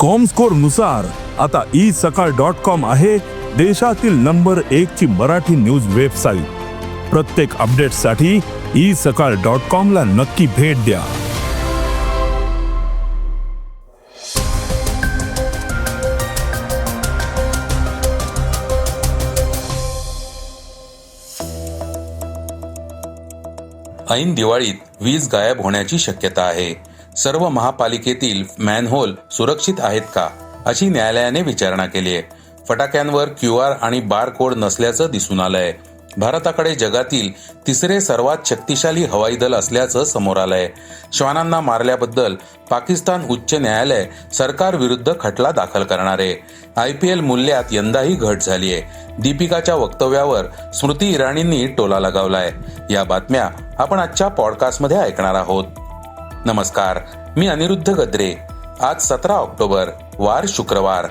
कॉमस्कोरनुसार आता E Sakal dot com आहे देशातील नंबर एक ची मराठी न्यूज वेबसाईट प्रत्येक अपडेटसाठी ई सकाळ डॉट कॉम ला नक्की भेट द्या. ऐन दिवाळीत वीज गायब होण्याची शक्यता आहे. सर्व महापालिकेतील मॅनहोल सुरक्षित आहेत का अशी न्यायालयाने विचारणा केली आहे. फटाक्यांवर क्यू आर आणि बार कोड नसल्याचं दिसून आलंय. भारताकडे जगातील तिसरे सर्वात शक्तिशाली हवाई दल असल्याचं समोर आलंय. श्वानांना मारल्याबद्दल पाकिस्तान उच्च न्यायालय सरकार विरुद्ध खटला दाखल करणार आहे. आय पी एल मूल्यात यंदाही घट झाली आहे. दीपिकाच्या वक्तव्यावर स्मृती इराणींनी टोला लगावलाय. या बातम्या आपण आजच्या पॉडकास्टमध्ये ऐकणार आहोत. नमस्कार मी अनिरुद्ध गद्रे. आज सतरा ऑक्टोबर वार शुक्रवार.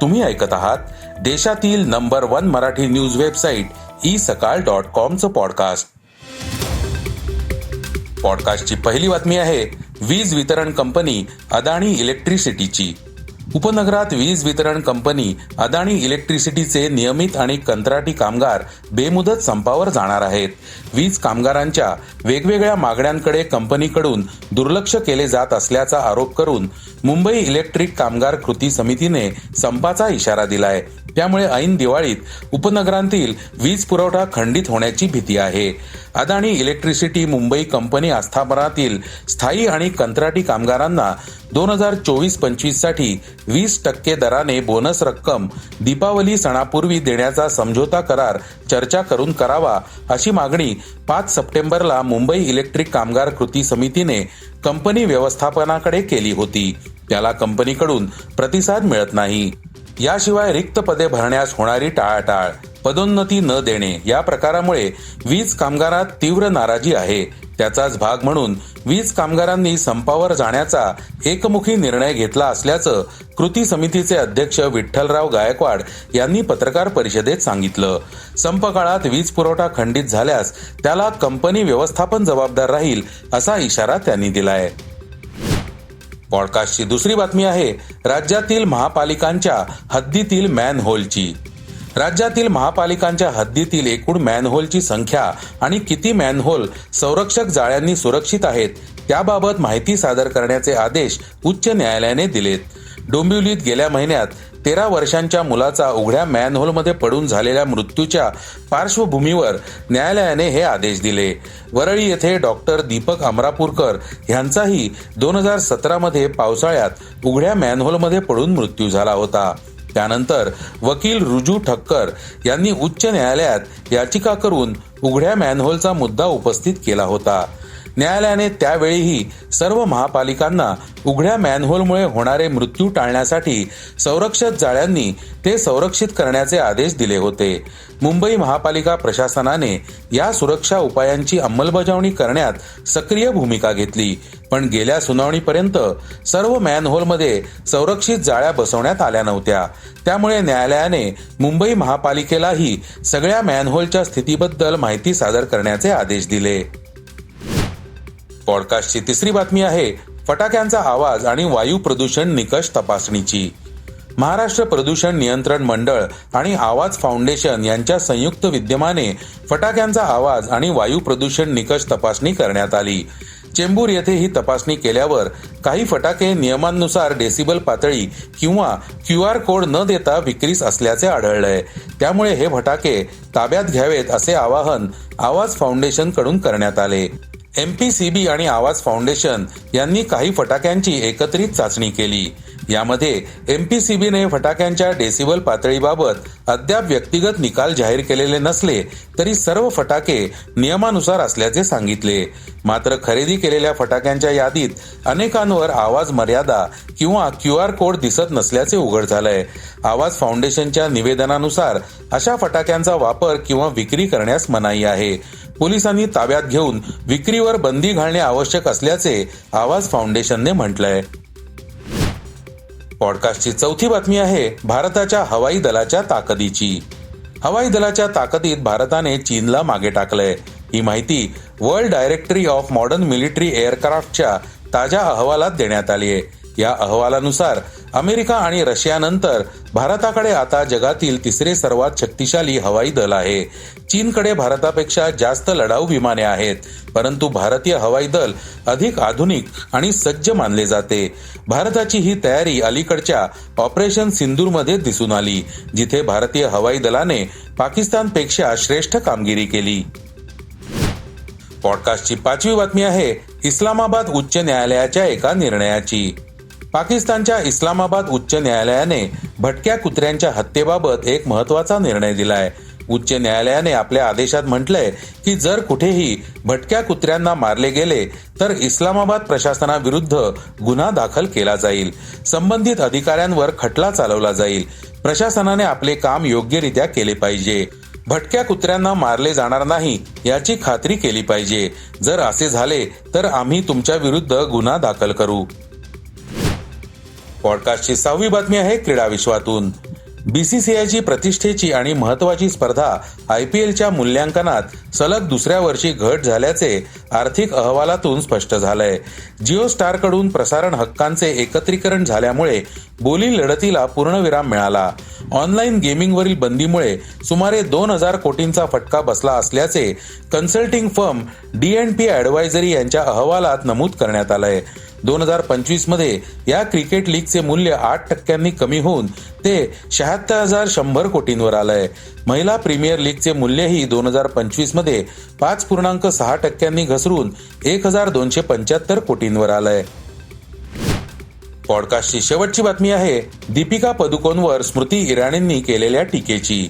तुम्ही ऐकत आहात देशातील number one Marathi news website e Sakal dot कॉमचं podcast. पॉडकास्टची पहिली बातमी आहे वीज वितरण कंपनी अदाणी इलेक्ट्रिसिटीची. उपनगरात वीज वितरण कंपनी अदानी इलेक्ट्रिसिटीचे नियमित आणि कंत्राटी कामगार बेमुदत संपावर जाणार आहेत. वीज कामगारांच्या वेगवेगळ्या मागण्यांकडे कंपनीकडून दुर्लक्ष केले जात असल्याचा आरोप करून मुंबई इलेक्ट्रिक कामगार कृती समितीने संपाचा इशारा दिलाय. त्यामुळे ऐन दिवाळीत उपनगरांतील वीज पुरवठा खंडित होण्याची भीती आहे. अदानी इलेक्ट्रिसिटी मुंबई कंपनी आस्थापनातील स्थायी आणि कंत्राटी कामगारांना दोन हजार चोवीस पंचवीससाठी वीस टक्के दराने बोनस रक्कम दीपावली सणापूर्वी देण्याचा समझोता करार चर्चा करून करावा अशी मागणी पाच सप्टेंबरला मुंबई इलेक्ट्रिक कामगार कृती समितीने कंपनी व्यवस्थापनाकडे केली होती. त्याला कंपनीकडून प्रतिसाद मिळत नाही. याशिवाय रिक्त पदे भरण्यास होणारी टाळाटाळ पदोन्नती न देणे या प्रकारामुळे वीज कामगारात तीव्र नाराजी आहे. त्याचाच भाग म्हणून वीज कामगारांनी संपावर जाण्याचा एकमुखी निर्णय घेतला असल्याचं कृती समितीचे अध्यक्ष विठ्ठलराव गायकवाड यांनी पत्रकार परिषदेत सांगितलं. संप काळात वीज पुरवठा खंडित झाल्यास त्याला कंपनी व्यवस्थापन जबाबदार राहील असा इशारा त्यांनी दिलाय. पॉडकास्टची दुसरी बातमी आहे राज्यातील महापालिकांच्या हद्दीतील मॅनहोलची. राज्यातील महापालिकांच्या हद्दीतील एकूण मॅनहोलची संख्या आणि किती मॅनहोल संरक्षक जाळ्यांनी सुरक्षित आहेत त्याबाबत माहिती सादर करण्याचे आदेश उच्च न्यायालयाने दिलेत. डोंबिवलीत गेल्या महिन्यात तेरा वर्षांच्या मुलाचा उघड्या मॅनहोलमध्ये पडून झालेल्या मृत्यूच्या पार्श्वभूमीवर न्यायालयाने हे आदेश दिले. वरळी येथे डॉक्टर दीपक अमरापूरकर यांचाही दोन हजार सतरामध्ये पावसाळ्यात उघड्या मॅनहोलमध्ये पडून मृत्यू झाला होता. त्यानंतर वकील रुजू ठक्कर यांनी उच्च न्यायालयात याचिका करून उघड्या मॅनहोलचा मुद्दा उपस्थित केला होता. न्यायालयाने त्यावेळीही सर्व महापालिकांना उघड्या मॅनहोलमुळे होणारे मृत्यू टाळण्यासाठी संरक्षक जाळ्यांनी ते संरक्षित करण्याचे आदेश दिले होते. मुंबई महापालिका प्रशासनाने या सुरक्षा उपायांची अंमलबजावणी करण्यात सक्रिय भूमिका घेतली पण गेल्या सुनावणीपर्यंत सर्व मॅनहोलमध्ये संरक्षित जाळ्या बसवण्यात आल्या नव्हत्या. त्यामुळे न्यायालयाने मुंबई महापालिकेलाही सगळ्या मॅनहोलच्या स्थितीबद्दल माहिती सादर करण्याचे आदेश दिले. पॉडकास्टची तिसरी बातमी आहे फटाक्यांचा आवाज आणि वायू प्रदूषण निकष तपासणीची. महाराष्ट्र प्रदूषण नियंत्रण मंडळ आणि आवाज फाउंडेशन यांच्या संयुक्त विद्यमाने फटाक्यांचा आवाज आणि वायू प्रदूषण निकष तपासणी करण्यात आली. चेंबूर येथे ही तपासणी केल्यावर काही फटाके नियमांनुसार डेसिबल पातळी किंवा क्यू आर कोड न देता विक्रीस असल्याचे आढळलंय. त्यामुळे हे फटाके ताब्यात घ्यावेत असे आवाहन आवाज फाउंडेशनकडून करण्यात आले. एमपीसीबी आणि आवाज फाउंडेशन यांनी काही फटाक्यांची एकत्रित चाचणी केली. यामध्ये एमपीसीबीने फटाक्यांच्या डेसिबल पातळीबाबत अद्याप व्यक्तिगत निकाल जाहीर केलेले नसले तरी सर्व फटाके नियमानुसार असल्याचे सांगितले. मात्र खरेदी केलेल्या फटाक्यांच्या यादीत अनेकांवर आवाज मर्यादा किंवा क्यू आर कोड दिसत नसल्याचे उघड झालंय. आवाज फाउंडेशनच्या निवेदनानुसार अशा फटाक्यांचा वापर किंवा विक्री करण्यास मनाई आहे. पोलिसांनी ताब्यात घेऊन विक्रीवर बंदी घालणे आवश्यक असल्याचे आवाज फाउंडेशनने म्हटलंय. पॉडकास्टची चौथी बातमी आहे भारताच्या हवाई दलाच्या ताकदीची. हवाई दलाच्या ताकदीत भारताने चीनला मागे टाकलंय. ही माहिती world directory of modern military एअरक्राफ्टच्या ताज्या अहवालात देण्यात आली आहे या अहवालानुसार अमेरिका आणि रशियानंतर भारताकडे आता जगातील तिसरे सर्वात शक्तिशाली हवाई दल आहे. चीनकडे भारतापेक्षा जास्त लढाऊ विमाने आहेत परंतु भारतीय हवाई दल अधिक आधुनिक आणि सज्ज मानले जाते. भारताची ही तयारी अलीकडच्या ऑपरेशन सिंदूरमध्ये दिसून आली जिथे भारतीय हवाई दलाने पाकिस्तानपेक्षा श्रेष्ठ कामगिरी केली. पॉडकास्टची पाचवी बातमी आहे इस्लामाबाद उच्च न्यायालयाच्या एका निर्णयाची. पाकिस्तानच्या इस्लामाबाद उच्च न्यायालयाने भटक्या कुत्र्यांच्या हत्येबाबत एक महत्त्वाचा निर्णय दिलाय. उच्च न्यायालयाने आपल्या आदेशात म्हटलंय की जर कुठेही भटक्या कुत्र्यांना मारले गेले तर इस्लामाबाद प्रशासनाविरुद्ध गुन्हा दाखल केला जाईल. संबंधित अधिकाऱ्यांवर खटला चालवला जाईल. प्रशासनाने आपले काम योग्यरित्या केले पाहिजे. भटक्या कुत्र्यांना मारले जाणार नाही याची खात्री केली पाहिजे. जर असे झाले तर आम्ही तुमच्या विरुद्ध गुन्हा दाखल करू. पॉडकास्टची सहावी बातमी आहे क्रीडा विश्वातून. बीसीसीआयची प्रतिष्ठेची आणि महत्वाची स्पर्धा आय पी एलच्या मूल्यांकनात सलग दुसऱ्या वर्षी घट झाल्याचे आर्थिक अहवालातून स्पष्ट झालंय. जिओ स्टारकडून प्रसारण हक्कांचे एकत्रीकरण झाल्यामुळे बोली लढतीला पूर्णविराम मिळाला. ऑनलाईन गेमिंगवरील बंदीमुळे सुमारे दोन हजार कोटींचा फटका बसला असल्याचे consulting firm D and P advisory यांच्या अहवालात नमूद करण्यात आलंय. दोन हजार पंचवीसमध्ये या क्रिकेट लीगचे मूल्य आठ टक्क्यांनी कमी होऊन ते शहात्तर हजार शंभर कोटींवर आलंय. महिला प्रीमियर लीगचे मूल्यही दोन हजार पंचवीसमध्ये पाच पूर्णांक सहा टक्क्यांनी घसरून एक हजार दोनशे पंच्याहत्तर कोटींवर आलंय. पॉडकास्टची शेवटची बातमी आहे दीपिका पदुकोनवर स्मृती इराणींनी केलेल्या टीकेची.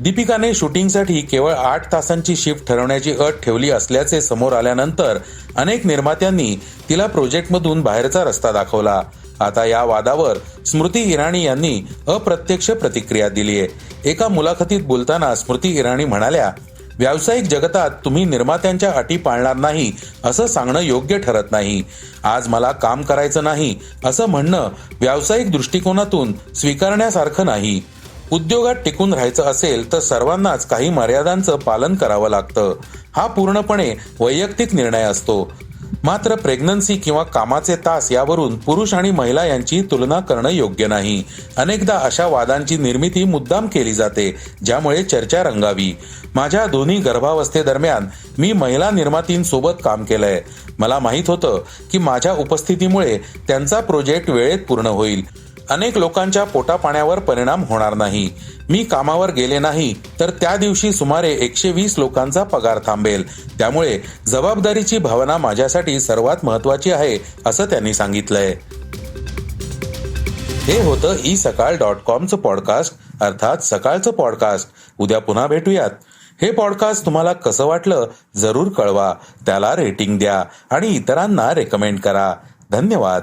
दीपिकाने शूटिंगसाठी केवळ आठ तासांची शिफ्ट ठरवण्याची अट ठेवली असल्याचे समोर आल्यानंतर अनेक निर्मात्यांनी तिला प्रोजेक्टमधून बाहेरचा रस्ता दाखवला. आता या वादावर स्मृती इराणी यांनी अप्रत्यक्ष प्रतिक्रिया दिली आहे. एका मुलाखतीत बोलताना स्मृती इराणी म्हणाल्या व्यावसायिक जगतात तुम्ही निर्मात्यांच्या अटी पाळणार नाही असं सांगणं योग्य ठरत नाही. आज मला काम करायचं नाही असं म्हणणं व्यावसायिक दृष्टिकोनातून स्वीकारण्यासारखं नाही. उद्योगात टिकून राहायचं असेल तर सर्वांनाच काही मर्यादांचं पालन करावं लागतं. हा पूर्णपणे वैयक्तिक निर्णय असतो. मात्र प्रेग्नन्सी किंवा कामाचे तास यावरून पुरुष आणि महिला यांची तुलना करणं योग्य नाही. अनेकदा अशा वादांची निर्मिती मुद्दाम केली जाते ज्यामुळे चर्चा रंगावी. माझ्या दोन्ही गर्भावस्थेदरम्यान मी महिला निर्मातींसोबत काम केलंय. मला माहीत होतं की माझ्या उपस्थितीमुळे त्यांचा प्रोजेक्ट वेळेत पूर्ण होईल. अनेक लोकांच्या पोटापाण्यावर परिणाम होणार नाही. मी कामावर गेले नाही तर त्या दिवशी सुमारे एकशे वीस लोकांचा पगार थांबेल. त्यामुळे जबाबदारीची भावना माझ्यासाठी सर्वात महत्वाची आहे असं त्यांनी सांगितलंय. हे होतं ई सकाळ डॉट कॉमचं पॉडकास्ट अर्थात सकाळचं पॉडकास्ट. उद्या पुन्हा भेटूयात. हे पॉडकास्ट तुम्हाला कसं वाटलं जरूर कळवा. त्याला रेटिंग द्या आणि इतरांना रेकमेंड करा. धन्यवाद.